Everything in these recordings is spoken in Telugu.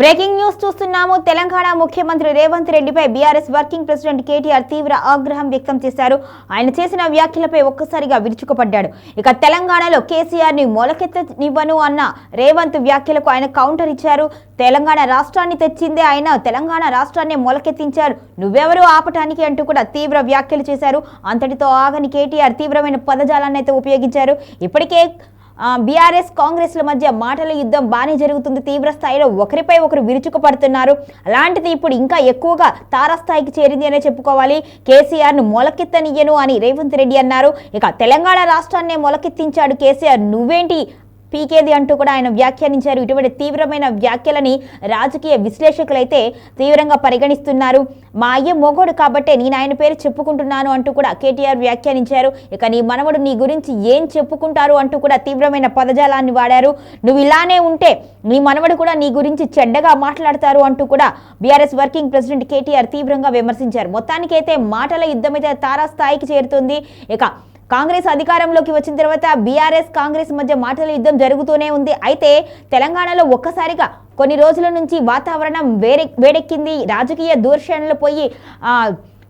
బ్రేకింగ్ న్యూస్ చూస్తున్నాము. తెలంగాణ ముఖ్యమంత్రి రేవంత్ రెడ్డిపై బీఆర్ఎస్ వర్కింగ్ ప్రెసిడెంట్ కేటీఆర్ తీవ్ర ఆగ్రహం వ్యక్తం చేశారు. ఆయన చేసిన వ్యాఖ్యలపై ఒక్కసారిగా విరుచుకుపడ్డాడు. ఇక తెలంగాణలో కేసీఆర్ని మొలకెత్తనివ్వను అన్న రేవంత్ వ్యాఖ్యలకు ఆయన కౌంటర్ ఇచ్చారు. తెలంగాణ రాష్ట్రాన్ని తెచ్చిందే ఆయన తెలంగాణ రాష్ట్రాన్ని మొలకెత్తించారు. నువ్వెవరు ఆపటానికి అంటూ కూడా తీవ్ర వ్యాఖ్యలు చేశారు. అంతటితో ఆగని కేటీఆర్ తీవ్రమైన పదజాలాన్ని అయితే ఉపయోగించారు. ఇప్పటికే బీఆర్ఎస్ కాంగ్రెస్ల మధ్య మాటల యుద్ధం బాగానే జరుగుతుంది. తీవ్ర స్థాయిలో ఒకరిపై ఒకరు విరుచుకుపడుతున్నారు. అలాంటిది ఇప్పుడు ఇంకా ఎక్కువగా తారాస్థాయికి చేరింది అనే చెప్పుకోవాలి. కేసీఆర్ను మొలకెత్తనియ్యను అని రేవంత్ రెడ్డి అన్నారు. ఇక తెలంగాణ రాష్ట్రాన్నే మొలకెత్తించాడు కేసీఆర్. నువ్వేంటి పీకేది అంటూ కూడా ఆయన వ్యాఖ్యానించారు. ఇటువంటి తీవ్రమైన వ్యాఖ్యలని రాజకీయ విశ్లేషకులైతే తీవ్రంగా పరిగణిస్తున్నారు. మా అయ్య మొగోడు కాబట్టే నేను ఆయన పేరు చెప్పుకుంటున్నాను అంటూ కూడా కేటీఆర్ వ్యాఖ్యానించారు. ఇక నీ మనవడు నీ గురించి ఏం చెప్పుకుంటారు అంటూ కూడా తీవ్రమైన పదజాలాన్ని వాడారు. నువ్వు ఇలానే ఉంటే నీ మనవడు కూడా నీ గురించి చెడ్డగా మాట్లాడతారు అంటూ కూడా బీఆర్ఎస్ వర్కింగ్ ప్రెసిడెంట్ కేటీఆర్ తీవ్రంగా విమర్శించారు. మొత్తానికైతే మాటల యుద్ధం అయితే తారాస్థాయికి చేరుతుంది. ఇక కాంగ్రెస్ అధికారంలోకి వచ్చిన తర్వాత బీఆర్ఎస్ కాంగ్రెస్ మధ్య మాటల యుద్ధం జరుగుతూనే ఉంది. అయితే తెలంగాణలో ఒక్కసారిగా కొన్ని రోజుల నుంచి వాతావరణం వేరే వేడెక్కింది. రాజకీయ దూషణలు పోయి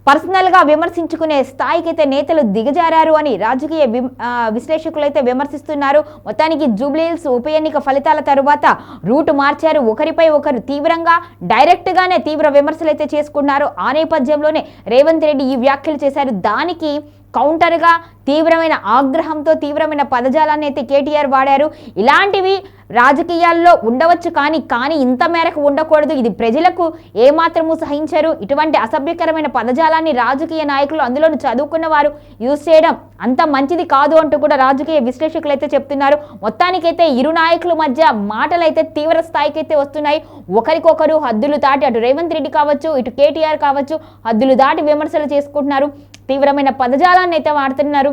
పర్సనల్గా విమర్శించుకునే స్థాయికైతే నేతలు దిగజారారు అని రాజకీయ విమ్- విశ్లేషకులైతే విమర్శిస్తున్నారు. మొత్తానికి జూబ్లీహిల్స్ ఉప ఎన్నిక ఫలితాల తరువాత రూట్ మార్చారు. ఒకరిపై ఒకరు తీవ్రంగా డైరెక్ట్గానే తీవ్ర విమర్శలు అయితే చేసుకున్నారు. ఆ నేపథ్యంలోనే రేవంత్ రెడ్డి ఈ వ్యాఖ్యలు చేశారు. దానికి కౌంటర్గా తీవ్రమైన ఆగ్రహంతో తీవ్రమైన పదజాలాన్ని అయితే కేటీఆర్ వాడారు. ఇలాంటివి రాజకీయాల్లో ఉండవచ్చు కానీ కానీ ఇంత మేరకు ఉండకూడదు. ఇది ప్రజలకు ఏమాత్రము సహించరు. ఇటువంటి అసభ్యకరమైన పదజాలాన్ని రాజకీయ నాయకులు అందులోను చదువుకున్న వారు యూజ్ చేయడం అంత మంచిది కాదు అంటూ కూడా రాజకీయ విశ్లేషకులు అయితే చెప్తున్నారు. మొత్తానికైతే ఇరు నాయకుల మధ్య మాటలు అయితే తీవ్ర స్థాయికి అయితే వస్తున్నాయి. ఒకరికొకరు హద్దులు దాటి అటు రేవంత్ రెడ్డి కావచ్చు ఇటు కేటీఆర్ కావచ్చు హద్దులు దాటి విమర్శలు చేసుకుంటున్నారు. తీవ్రమైన పదజాలాన్ని అయితే వాడుతున్నారు.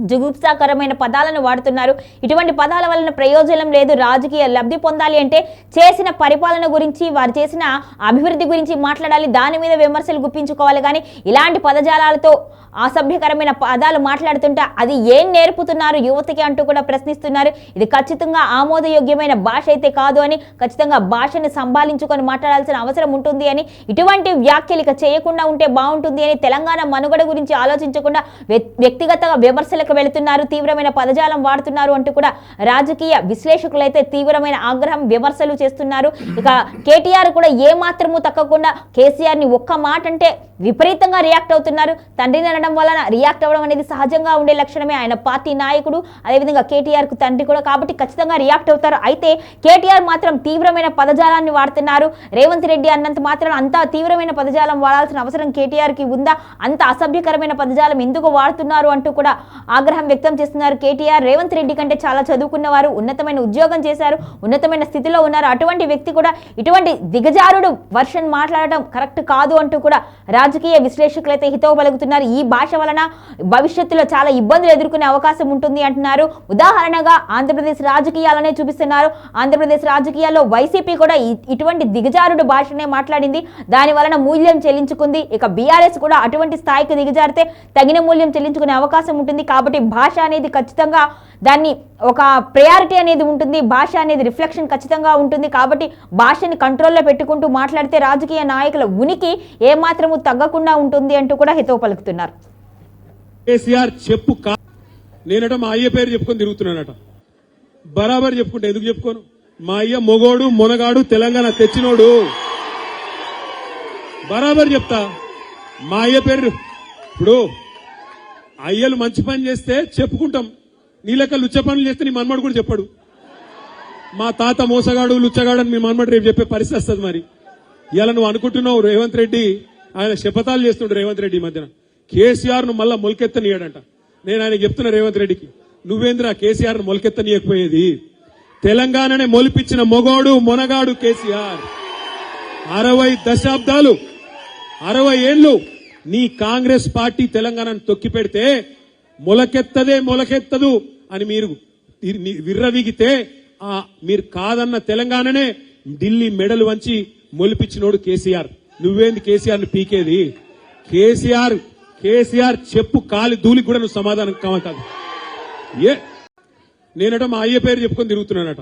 జుగుప్సాకరమైన పదాలను వాడుతున్నారు. ఇటువంటి పదాల వలన ప్రయోజనం లేదు రాజకీయ లబ్ధి పొందాలి అంటే చేసిన పరిపాలన గురించి వారు చేసిన అభివృద్ధి గురించి మాట్లాడాలి. దాని మీద విమర్శలు గుప్పించుకోవాలి. కానీ ఇలాంటి పదజాలాలతో అసభ్యకరమైన పదాలు మాట్లాడుతుంటే అది ఏం నేర్పుతున్నారు? యువతకి అంటూ కూడా ప్రశ్నిస్తున్నారు. ఇది ఖచ్చితంగా ఆమోదయోగ్యమైన భాష అయితే కాదు అని ఖచ్చితంగా భాషని సంభాలించుకొని మాట్లాడాల్సిన అవసరం ఉంటుంది అని ఇటువంటి వ్యాఖ్యలు చేయకుండా ఉంటే బాగుంటుంది అని తెలంగాణ మనుగడ గురించి ఆలోచించకుండా వ్య- వ్యక్తిగత విమర్శలకు వెళుతున్నారు తీవ్రమైన పదజాలం వాడుతున్నారు అంటూ కూడా రాజకీయ విశ్లేషకులైతే తీవ్రమైన ఆగ్రహం విమర్శలు చేస్తున్నారు. ఇక కేటీఆర్ కూడా ఏ మాత్రము తగ్గకుండా కేసీఆర్ని ఒక్క మాట అంటే విపరీతంగా రియాక్ట్ అవుతున్నారు. తండ్రిని అనడం వలన రియాక్ట్ అవ్వడం అనేది సహజంగా ఉండే లక్షణమే. ఆయన పార్టీ నాయకుడు అదేవిధంగా కేటీఆర్కు తండ్రి కూడా కాబట్టి ఖచ్చితంగా రియాక్ట్ అవుతారు. అయితే కేటీఆర్ మాత్రం తీవ్రమైన పదజాలాన్ని వాడుతున్నారు. రేవంత్ రెడ్డి అన్నంత మాత్రం అంత తీవ్రమైన పదజాలం వాడాల్సిన అవసరం కేటీఆర్కి ఉందా? అంత అసభ్యకరమైన పదజాలం ఎందుకు వాడుతున్నారు అంటూ కూడా ఆగ్రహం వ్యక్తం చేస్తున్నారు కేటీఆర్. రేవంత్ రెడ్డి కంటే చాలా చదువుకున్నవారు ఉన్నతమైన ఉద్యోగం చేశారు ఉన్నతమైన స్థితిలో ఉన్నారు. అటువంటి వ్యక్తి కూడా ఇటువంటి దిగజారుడు వర్షన్ మాట్లాడటం కరెక్ట్ కాదు అంటూ కూడా రాజకీయ విశ్లేషకులైతే హితవు పలుకుతున్నారు ఈ భాష వలన భవిష్యత్తులో చాలా ఇబ్బందులు ఎదుర్కొనే అవకాశం ఉంటుంది అంటున్నారు. ఉదాహరణగా ఆంధ్రప్రదేశ్ రాజకీయాలనే చూపిస్తున్నారు. ఆంధ్రప్రదేశ్ రాజకీయాల్లో వైసీపీ కూడా ఇటువంటి దిగజారుడు భాషనే మాట్లాడింది. దాని వలన మూల్యం చెల్లించుకుంది. ఇక బీఆర్ఎస్ కూడా అటువంటి స్థాయికి దిగజారితే తగిన మూల్యం చెల్లించుకునే అవకాశం ఉంటుంది. కాబట్టి భాష అనేది ఖచ్చితంగా దాన్ని ఒక ప్రయారిటీ అనేది ఉంటుంది. భాష అనేది రిఫ్లెక్షన్ ఖచ్చితంగా ఉంటుంది. కాబట్టి భాషని కంట్రోల్లో పెట్టుకుంటూ మాట్లాడితే రాజకీయ నాయకుల ఉనికి ఏమాత్రము తగ్గకుండా ఉంటుంది అంటూ కూడా హితవు పలుకుతున్నారు. కేసీఆర్ చెప్పు కా నేనట మా అయ్య పేరు చెప్పుకొని తిరుగుతున్నానట. బరాబర్ చెప్పుకుంటా ఎందుకు చెప్పుకోను? మా అయ్య మొగోడు మొనగాడు తెలంగాణ తెచ్చినోడు. బరాబర్ చెప్తా. మా అయ్య పేరు ఇప్పుడు అయ్యలు మంచి పని చేస్తే చెప్పుకుంటాం. నీ లెక్క లుచ్చ పనులు చేస్తే నీ మన్మడు కూడా చెప్పాడు. మా తాత మోసగాడు లుచ్చగాడు అని మీ మన్మడు రేపు చెప్పే పరిస్థితి వస్తుంది మరి. ఇలా నువ్వు అనుకుంటున్నావు రేవంత్ రెడ్డి ఆయన శపథాలు చేస్తుండే రేవంత్ రెడ్డి ఈ మధ్యన. కేసీఆర్ను మళ్ళా మొలకెత్తనీయడంట. నేను ఆయన చెప్తున్నా రేవంత్ రెడ్డికి నువ్వేంద్ర కేసీఆర్ను మొలకెత్తనీయకపోయేది? తెలంగాణనే మొలిపించిన మొగోడు మొనగాడు కేసీఆర్. అరవై దశాబ్దాలు అరవై ఏళ్ళు నీ కాంగ్రెస్ పార్టీ తెలంగాణను తొక్కి పెడితే మొలకెత్తదే మొలకెత్తదు అని మీరు విర్రవిగితే ఆ మీరు కాదన్న తెలంగాణనే ఢిల్లీ మెడలు వంచి మొలిపించినోడు కేసీఆర్. నువ్వేంది కేసీఆర్ని పీకేది? కేసీఆర్ కేసీఆర్ చెప్పు కాలి దూలికి కూడా నువ్వు సమాధానం కావాలి ఏ? నేనట మా అయ్య పేరు చెప్పుకొని తిరుగుతున్నానట.